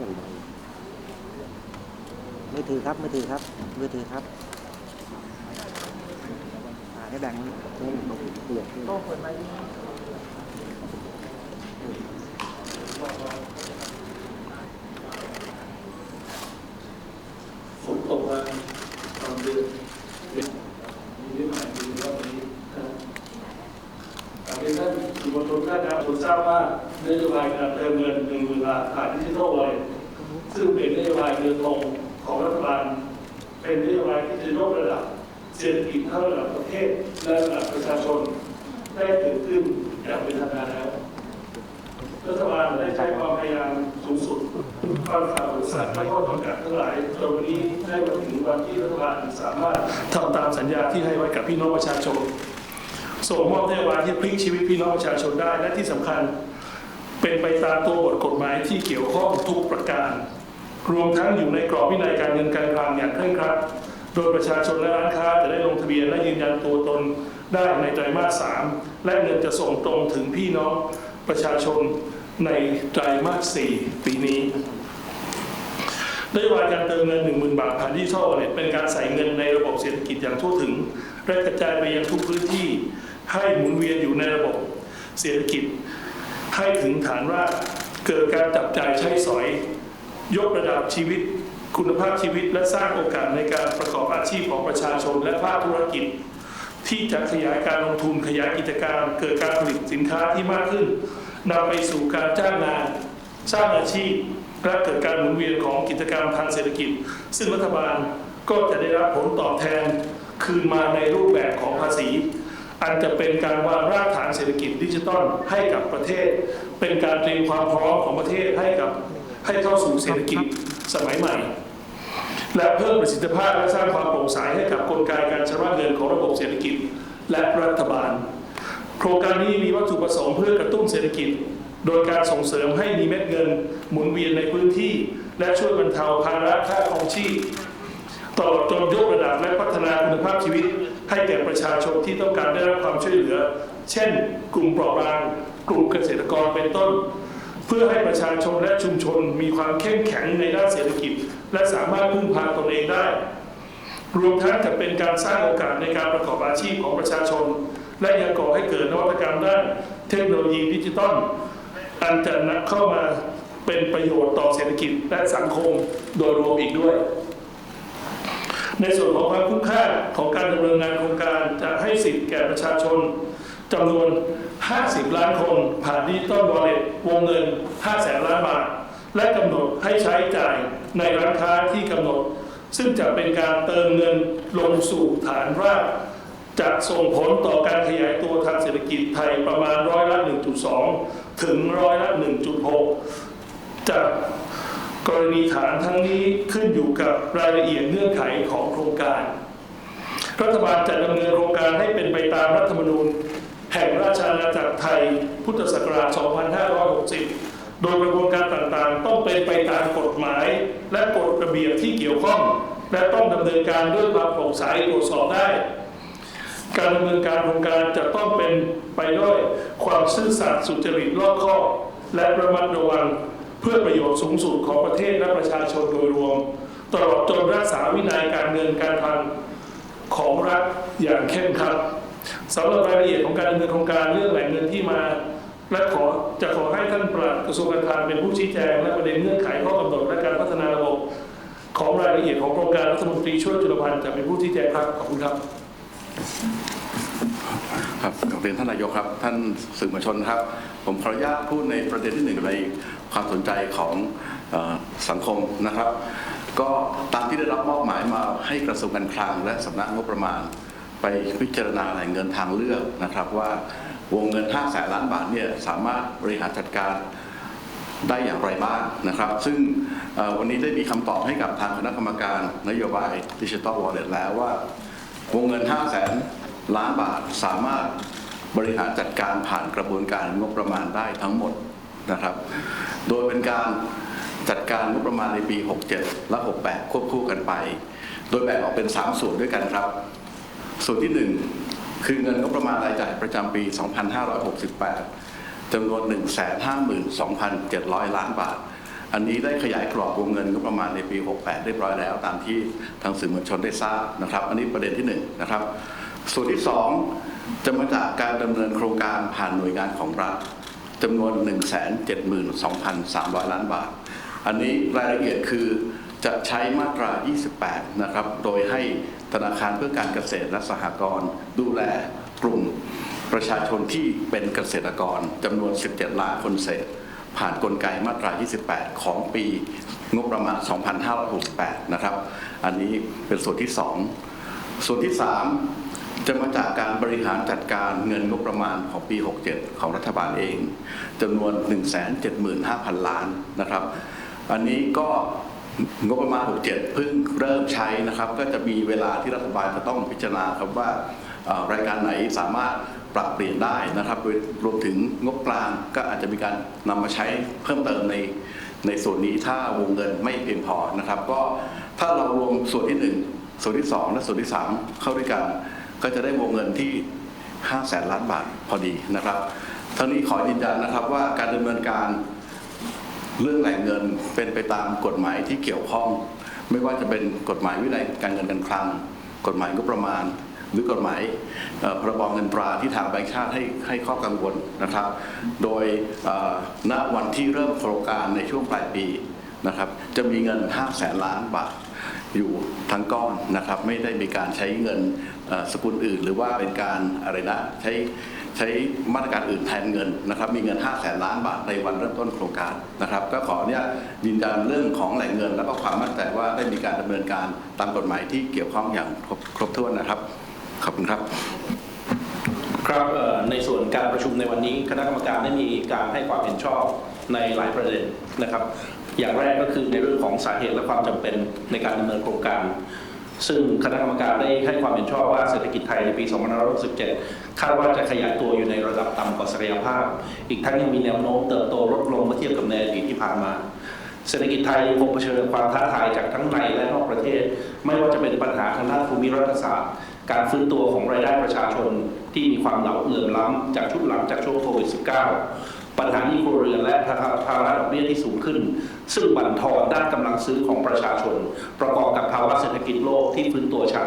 รื่องใบมือถือครับมือถือครับมือถือครับอ่าให้แบ่งนี่เปลี่ยน โต้เปิดไมค์ ฝนตกมาตอนเดือนมีนิดหน่อยมีรอบนี้นะครับการเรียนท่านสื่อมวลชนท่านนะครับผมทราบว่านโยบายการเติมเงินหนึ่งหมื่นบาทผ่านดิจิทัลวอลเล็ตซึ่งเป็นนโยบายเดินตรงของรัฐบาล เป็นนโยบายที่จะยกระดับเศรษฐกิจทั้งระดับประเทศและระดับประชาชนได้เกิดขึ้นอย่างเป็นทางการแล้ว รัฐบาลได้ใช้ความพยายามสูงสุดฟังข่าวสารและข้อจำกัดทั้งหลายจนวันนี้ได้มาถึงวันที่รัฐบาลสามารถทำตามสัญญาที่ให้ไว้กับพี่น้องประชาชนส่งมอบนโยบายที่พลิกชีวิตพี่น้องประชาชนได้และที่สำคัญ เป็นไปตามตัวบทกฎหมายที่เกี่ยวข้องทุกประการ รวมทั้งอยู่ในกรอบวินัยการเงินการคลังอย่างเคร่งครัดโดยประชาชนและร้านค้าจะได้ลงทะเบียนและยืนยันตัวตนได้ในไตรมาสสามและเงินจะส่งตรงถึงพี่น้องประชาชน ในไตรมาสสี่ปีนี้นโยบายการเติมเงิน 10,000 บาทผ่านดิจิทัลวอลเล็ตเป็นการใส่เงินในระบบเศรษฐกิจอย่างทั่วถึงและกระจายไปยังทุกพื้นที่ให้หมุนเวียนอยู่ในระบบเศรษฐกิจ ให้ถึงฐานรากเกิดการจับจ่ายใช้สอย ยกระดับชีวิต คุณภาพชีวิต และสร้างโอกาสในการประกอบอาชีพของประชาชนและภาคธุรกิจ ที่จะขยายการลงทุนขยายกิจการ เกิดการผลิตสินค้าที่มากขึ้น นำไปสู่การจ้างงาน สร้างอาชีพและเกิดการหมุนเวียนของกิจกรรมทางเศรษฐกิจ ซึ่งรัฐบาลก็จะได้รับผลตอบแทนคืนมาในรูปแบบของภาษี อันจะเป็นการวางรากฐานเศรษฐกิจดิจิทัลให้กับประเทศ เป็นการเตรียมความพร้อมของประเทศให้กับให้เข้าสู่เศรษฐกิจสมัยใหม่ และเพิ่มประสิทธิภาพและสร้างความโปร่งใสให้กับกลไกการชำระเงินของระบบเศรษฐกิจ และรัฐบาล โครงการนี้มีวัตถุประสงค์เพื่อกระตุ้นเศรษฐกิจ โดยการส่งเสริมให้มีเม็ดเงินหมุนเวียนในพื้นที่ และช่วยบรรเทาภาระค่าครองชีพตลอดจนยกระดับและพัฒนาคุณภาพชีวิต ให้แก่ประชาชนที่ต้องการได้รับความช่วยเหลือ เช่น กลุ่มเปราะบาง กลุ่มเกษตรกรเป็นต้น เพื่อให้ประชาชนและชุมชนมีความเข้มแข็งในด้านเศรษฐกิจ และสามารถพึ่งพาตนเองได้ รวมทั้งจะเป็นการสร้างโอกาสในการประกอบอาชีพของประชาชน และยังก่อให้เกิดนวัตกรรมด้านเทคโนโลยีดิจิตอลอันจะนำเข้ามาเป็นประโยชน์ต่อเศรษฐกิจและสังคมโดยรวมอีกด้วย ในส่วนของความคุ้มค่าของการดำเนินงานโครงการจะให้สิทธิ์แก่ประชาชนจำนวน 50 ล้านคน ผ่านดิจิตอลวอลเล็ตวงเงิน 5 แสนล้านบาท และกำหนดให้ใช้จ่ายในร้านค้าที่กำหนด ซึ่งจะเป็นการเติมเงินลงสู่ฐานราก จะส่งผลต่อการขยายตัวทางเศรษฐกิจไทยประมาณร้อยละ 1.2 ถึงร้อยละ 1.6 จากกรณีฐานทั้งนี้ขึ้นอยู่กับรายละเอียดเงื่อนไขของโครงการ รัฐบาลจะดำเนินโครงการให้เป็นไปตามรัฐธรรมนูญ แห่งราชอาณาจักรไทย พุทธศักราช 2560 โดยกระบวนการต่างๆ ต้องเป็นไปตามกฎหมาย และกฎระเบียบที่เกี่ยวข้อง และต้องดำเนินการด้วยความโปร่งใสตรวจสอบได้ การดำเนินการโครงการจะต้องเป็นไปด้วยความซื่อสัตย์สุจริตรอบคอบและระมัดระวังเพื่อประโยชน์สูงสุดของประเทศและประชาชนโดยรวม ตลอดจนรักษาวินัยการเงินการคลังของรัฐอย่างเข้มขัดสำหรับรายละเอียดของการดำเนินโครงการเรื่องแหล่งเงินที่มาและขอจะขอให้ท่านปลัดกระทรวงการคลังเป็นผู้ชี้แจง และประเด็นเงื่อนไขข้อกำหนดและการพัฒนาระบบของรายละเอียดของโครงการรัฐมนตรีช่วยจุลพันธ์จะเป็นผู้ชี้แจงครับขอบคุณครับ ครับเรียนท่านนายกครับ ท่านสื่อมวลชนครับ ผมขออนุญาตพูดในประเด็นที่หนึ่งในความสนใจของอสังคมนะครับ ก็ตามที่ได้รับมอบหมายมาให้กระทรวงการคลังและสำนักงบประมาณ ไปพิจารณาแหล่งเงินทางเลือกนะครับ ว่าวงเงิน5แสนล้านบาทเนี่ยสามารถบริหารจัดการได้อย่างไรบ้างนะครับ ซึ่งวันนี้ได้มีคำตอบให้กับทางคณะกรรมการนโยบายดิจิ t a l วอลเล็ตแล้วว่า วงเงิน 5 0 0แสนล้านบาทสามารถบริหารจัดการผ่านกระบวนการงบประมาณได้ทั้งหมดนะครับ โดยเป็นการจัดการงบประมาณในปี 67 และ 68 ควบคู่กันไป โดยแบ่งออกเป็น 3 ส่วนด้วยกันครับ ส่วนที่ 1 คือเงินงบประมาณรายจ่ายประจำปี 2568จำนวน 152,700 ล้านบาท อันนี้ได้ขยายกรอบวงเงินงบประมาณในปี 68 เรียบร้อยแล้ว ตามที่ทางสื่อมวลชนได้ทราบนะครับ อันนี้ประเด็นที่หนึ่งนะครับ ส่วนที่สองจะมาจากการดำเนินโครงการผ่านหน่วยงานของรัฐจำนวน 172,300 ล้านบาท อันนี้รายละเอียดคือจะใช้มาตรา 28 นะครับ โดยให้ธนาคารเพื่อการเกษตรและสหกรณ์ดูแลกลุ่มประชาชนที่เป็นเกษตรกรจำนวน 17 ล้านคนเศษ ผ่านกลไกมาตรา 28 ของปีงบประมาณ 2568 นะครับ อันนี้เป็นส่วนที่ 2 ส่วนที่ 3 จะมาจากการบริหารจัดการเงินงบประมาณของปี 67 ของรัฐบาลเองจำนวน 175,000 ล้านนะครับ อันนี้ก็งบประมาณ 67 เพิ่งเริ่มใช้นะครับ ก็จะมีเวลาที่รัฐบาลจะต้องพิจารณาครับว่ารายการไหนสามารถ ปรับเปลี่ยนได้นะครับโดยรวมถึงงบกลางก็อาจจะมีการนำมาใช้เพิ่มเติมในในส่วนนี้ถ้าวงเงินไม่เพียงพอนะครับ ก็ถ้าเรารวมส่วนที่หนึ่งส่วนที่สองและส่วนที่สามเข้าด้วยกัน ก็จะได้วงเงินที่5แสนล้านบาทพอดีนะครับทั้งนี้ขอยืนยันนะครับว่าการดำเนินการเรื่องแหล่งเงินเป็นไปตามกฎหมายที่เกี่ยวข้อง ไม่ว่าจะเป็นกฎหมายวินัยการเงินการคลัง กฎหมายงบประมาณ หรือกฎหมายเอ่อพรบเงินตราที่ทางแบงค์ชาติให้ให้ข้อกังวลนะครับ โดยณวันที่เริ่มโครงการในช่วงปลายปีนะครับ จะมีเงิน5แสนล้านบาทอยู่ทั้งก้อนนะครับ ไม่ได้มีการใช้เงินสกุลอื่น หรือว่าเป็นการอะไรนะใช้ใช้มาตรการอื่นแทนเงินนะครับ มีเงิน5แสนล้านบาทในวันเริ่มต้นโครงการนะครับ ก็ขอเนี่ยยืนยันเรื่องของแหล่งเงิน แล้วก็ความมั่นใจว่าได้มีการดำเนินการตามกฎหมายที่เกี่ยวข้องอย่างครบครบถ้วนนะครับ ขอบคุณครับ ครับในส่วนการประชุมในวันนี้ คณะกรรมการได้มีการให้ความเห็นชอบในหลายประเด็นนะครับ อย่างแรกก็คือในเรื่องของสาเหตุและความจำเป็นในการดำเนินโครงการ ซึ่งคณะกรรมการได้ให้ความเห็นชอบว่าเศรษฐกิจไทยในปี 2567 คาดว่าจะขยายตัวอยู่ในระดับต่ำกว่าศักยภาพ อีกทั้งยังมีแนวโน้มเติบโตลดลงเมื่อเทียบกับในอดีตที่ผ่านมาเศรษฐกิจไทยยังคงเผชิญความท้าทายจากทั้งในและนอกประเทศ ไม่ว่าจะเป็นปัญหาทางด้านภูมิรัฐศาสตร์ การฟื้นตัวของรายได้ประชาชนที่มีความเหลาเหลื่อมล้ำจากชุดหลังจากช่วงโควิด -19 ปัญหานี้ครัวเรือนและภาระดอกเบี้ยที่สูงขึ้น ซึ่งบั่นทอนด้านกำลังซื้อของประชาชน ประกอบกับภาวะเศรษฐกิจโลกที่ฟื้นตัวช้า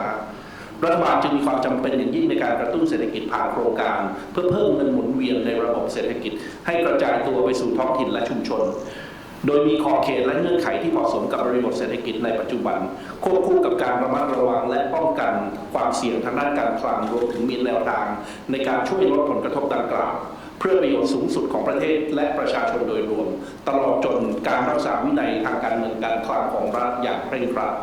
รัฐบาลจึงมีความจำเป็นอย่างยิ่งในการกระตุ้นเศรษฐกิจผ่านโครงการ เพื่อเพิ่มเงินหมุนเวียนในระบบเศรษฐกิจ ให้กระจายตัวไปสู่ท้องถิ่นและชุมชน โดยมีขอบเขตและเงื่อนไขที่เหมาะสมกับบริบทเศรษฐกิจในปัจจุบัน ควบคู่กับการระมัดระวังและป้องกันความเสี่ยงทางด้านการคลังรวมถึงมีแนวทาง ในการช่วยลดผลกระทบดังกล่าว เพื่อประโยชน์สูงสุดของประเทศและประชาชนโดยรวม ตลอดจนการรักษาวินัยทางการเงินการคลังของรัฐอย่างเคร่งครัด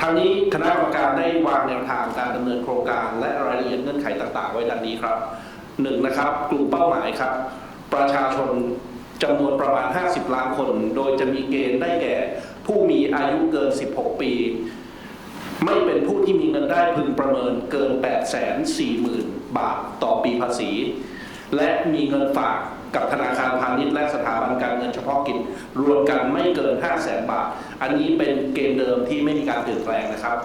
ทางนี้คณะกรรมการได้วางแนวทางการดำเนินโครงการ และรายละเอียดเงื่อนไขต่าง ๆ ไว้ดังนี้ครับหนึ่งนะครับ กลุ่มเป้าหมายครับ ประชาชน จำนวนประมาณ 50 ล้านคน โดยจะมีเกณฑ์ได้แก่ ผู้มีอายุเกิน 16 ปี ไม่เป็นผู้ที่มีเงินได้พึงประเมินเกิน 840,000 บาทต่อปีภาษี และมีเงินฝากกับธนาคารพาณิชย์และสถาบันการเงินเฉพาะกิจ รวมกันไม่เกิน 5 0 0แสนบาท อันนี้เป็นเกณฑ์เดิมที่ไม่มีการเปลี่ยนแปลงนะครับ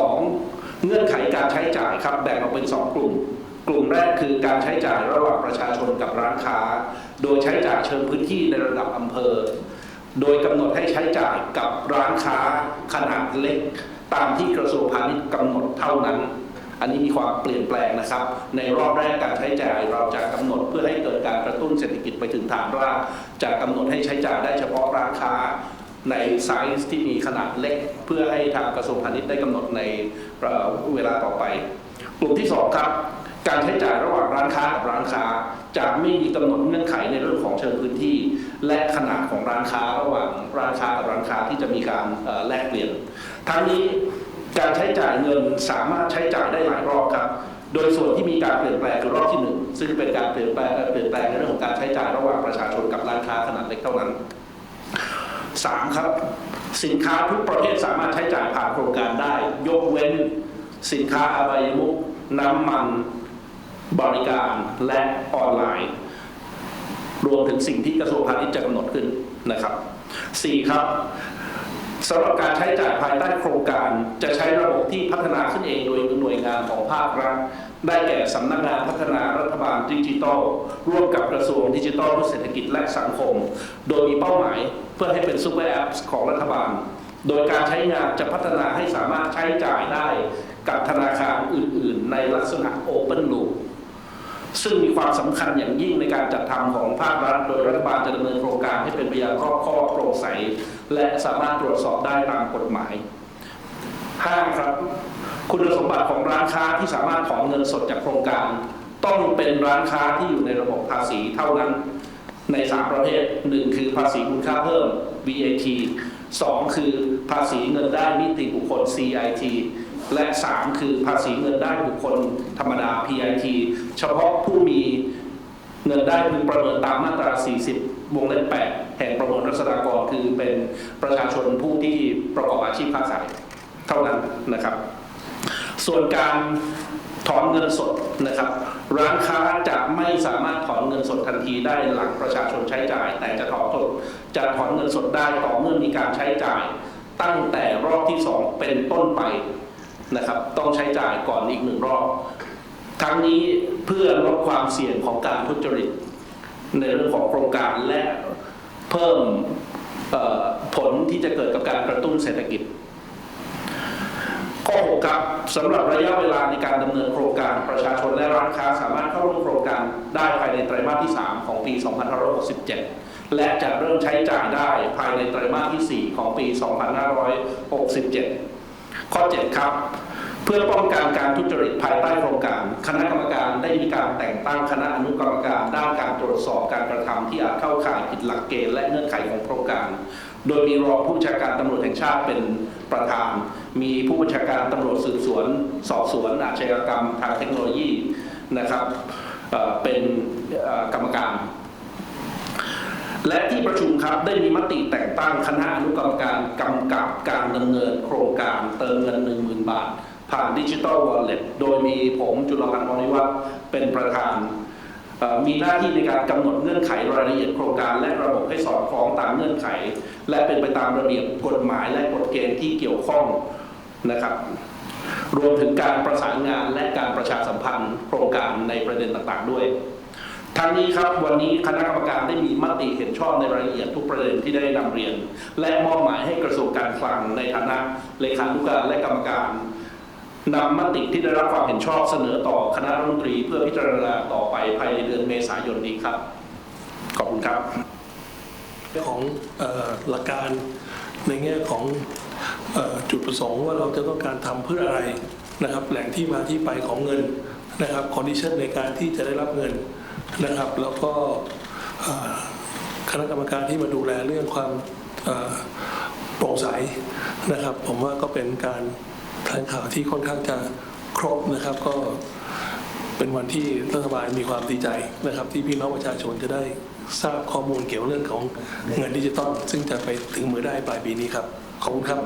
2. เงื่อนไขการใช้จ่ายครับแบ่งออกเป็น 2 กลุ่ม กลุ่มแรกคือการใช้จ่ายระหว่างประชาชนกับร้านค้า โดยใช้จ่ายเชิงพื้นที่ในระดับอำเภอ โดยกำหนดให้ใช้จ่ายกับร้านค้าขนาดเล็ก ตามที่กระทรวงพาณิชย์กำหนดเท่านั้น อันนี้มีความเปลี่ยนแปลงนะครับ ในรอบแรกการใช้จ่ายเราจะกำหนดเพื่อให้เกิดการกระตุ้นเศรษฐกิจไปถึงฐานรากจะกำหนดให้ใช้จ่ายได้เฉพาะร้านค้าในไซส์ที่มีขนาดเล็ก เพื่อให้ทางกระทรวงพาณิชย์ได้กำหนดในเอ่อเวลาต่อไป กลุ่มที่สองครับ การใช้จ่ายระหว่างร้านค้ากับร้านค้าจะไม่มีกำหนดเงื่อนไขในเรื่องของเชิงพื้นที่ และขนาดของร้านค้าระหว่างร้านค้ากับร้านค้าที่จะมีการแลกเปลี่ยน ทั้งนี้การใช้จ่ายเงินสามารถใช้จ่ายได้หลายรอบครับ โดยส่วนที่มีการเปลี่ยนแปลงคือรอบที่หนึ่งซึ่งเป็นการเปลี่ยนแปลงเปลี่ยนแปลงในเรื่องของการใช้จ่ายระหว่างประชาชนกับร้านค้าขนาดเล็กเท่านั้นสามครับสินค้าทุกประเภทสามารถใช้จ่ายผ่านโครงการได้ ยกเว้น สินค้าอบายมุกน้ำมัน บริการและออนไลน์ รวมถึงสิ่งที่กระทรวงพาณิชย์จะกำหนดขึ้นนะครับ 4. ครับสำหรับการใช้จ่ายภายใต้โครงการ จะใช้ระบบที่พัฒนาขึ้นเองโดยหน่วยงานของภาครัฐได้แก่สำนักงานพัฒนารัฐบาลดิจิทัล ร่วมกับกระทรวงดิจิทัลเพื่อเศรษฐกิจและสังคม โดยมีเป้าหมายเพื่อให้เป็นซูเปอร์แอปของรัฐบาล โดยการใช้งานจะพัฒนาให้สามารถใช้จ่ายได้กับธนาคารอื่น ๆ ในลักษณะ Open Loop ซึ่งมีความสำคัญอย่างยิ่งในการจัดทำของภาครัฐ โดยรัฐบาลจะดำเนินโครงการให้เป็นไปอย่างรอบคอบโปร่งใส และสามารถตรวจสอบได้ตามกฎหมาย 5. ครับ คุณสมบัติของร้านค้าที่สามารถถอนเงินสดจากโครงการ ต้องเป็นร้านค้าที่อยู่ในระบบภาษีเท่านั้นใน 3 ประเภท 1 คือภาษีมูลค่าเพิ่ม VAT 2 คือภาษีเงินได้นิติบุคคล CIT และ 3 คือภาษีเงินได้บุคคลธรรมดา PIT เฉพาะผู้มีเงินได้พึงประเมินตามมาตรา 40 วงเล็บ 8 แห่งประมวลรัษฎากรคือเป็นประชาชนผู้ที่ประกอบอาชีพค้าขายเท่านั้นนะครับ ส่วนการถอนเงินสดนะครับ ร้านค้าจะไม่สามารถถอนเงินสดทันทีได้หลังประชาชนใช้จ่าย แต่จะถอนสดจะถอนเงินสดได้ต่อเมื่อมีการใช้จ่าย ตั้งแต่รอบที่สองเป็นต้นไป นะครับ ต้องใช้จ่ายก่อนอีกหนึ่งรอบ ทั้งนี้เพื่อลดความเสี่ยงของการทุจริต ในเรื่องของโครงการและเพิ่มผลที่จะเกิดกับการกระตุ้นเศรษฐกิจข้อ6ครับสำหรับระยะเวลาในการดำเนินโครงการประชาชนและร้านค้าสามารถเข้าร่วมโครงการได้ภายในไตรมาสที่ 3 ของปี 2567 และจะเริ่มใช้จ่ายได้ภายในไตรมาสที่ 4 ของปี 2567 ข้อ 7 ครับ เพื่อป้องกันการทุจริตภายใต้โครงการ คณะกรรมการได้มีการแต่งตั้งคณะอนุกรรมการด้านการตรวจสอบการกระทำที่อาจเข้าข่ายผิดหลักเกณฑ์และเงื่อนไขของโครงการ โดยมีรองผู้บัญชาการตำรวจแห่งชาติเป็นประธาน มีผู้บัญชาการตำรวจสืบสวน สอบสวน อาชญากรรมทางเทคโนโลยีนะครับเป็นกรรมการ และที่ประชุมครับได้มีมติแต่งตั้งคณะอนุกรรมการกำกับการดำเนินโครงการเติมเงิน 10,000 บาท ผ่านดิจิ t a ลวอลเล็ตโดยมีผมจุลพันธ์มริวัฒน์เป็นประธาน มีหน้าที่ในการกำหนดเงื่อนไขรายละเอียดโครงการ และระบบให้สอดคล้องตามเงื่อนไข และเป็นไปตามระเบียบกฎหมายและกฎเกณฑ์ที่เกี่ยวข้องนะครับรวมถึงการประสานงานและการประชาสัมพันธ์โครงการในประเด็นต่างๆด้วย ทั้งนี้ครับวันนี้คณะกรรมการได้มีมติเห็นชอบในรายละเอียดทุกประเด็นที่ได้นำเรียน และมอบหมายให้กระทรวงการคลังในฐานะเลขานุการและกรรมการนำมติที่ได้รับความเห็นชอบเสนอต่อคณะรัฐมนตรี เพื่อพิจารณาต่อไปภายในเดือนเมษายนนี้ครับ ขอบคุณครับของเอ่อหลักการในแง่ของจุดประสงค์ว่าเราจะต้องการทำเพื่ออะไรนะครับ แหล่งที่มาที่ไปของเงินนะครับคอนดิชันในการที่จะได้รับเงิน นะครับ แล้วก็คณะกรรมการที่มาดูแลเรื่องความโปร่งใสนะครับ ผมว่าก็เป็นการแถลงข่าวที่ค่อนข้างจะครบนะครับก็เป็นวันที่รัฐบาลมีความดีใจนะครับ ที่พี่น้องประชาชนจะได้ทราบข้อมูลเกี่ยวเรื่องของเงินดิจิตอลซึ่งจะไปถึงมือได้ปลายปีนี้ครับขอบคุณครับ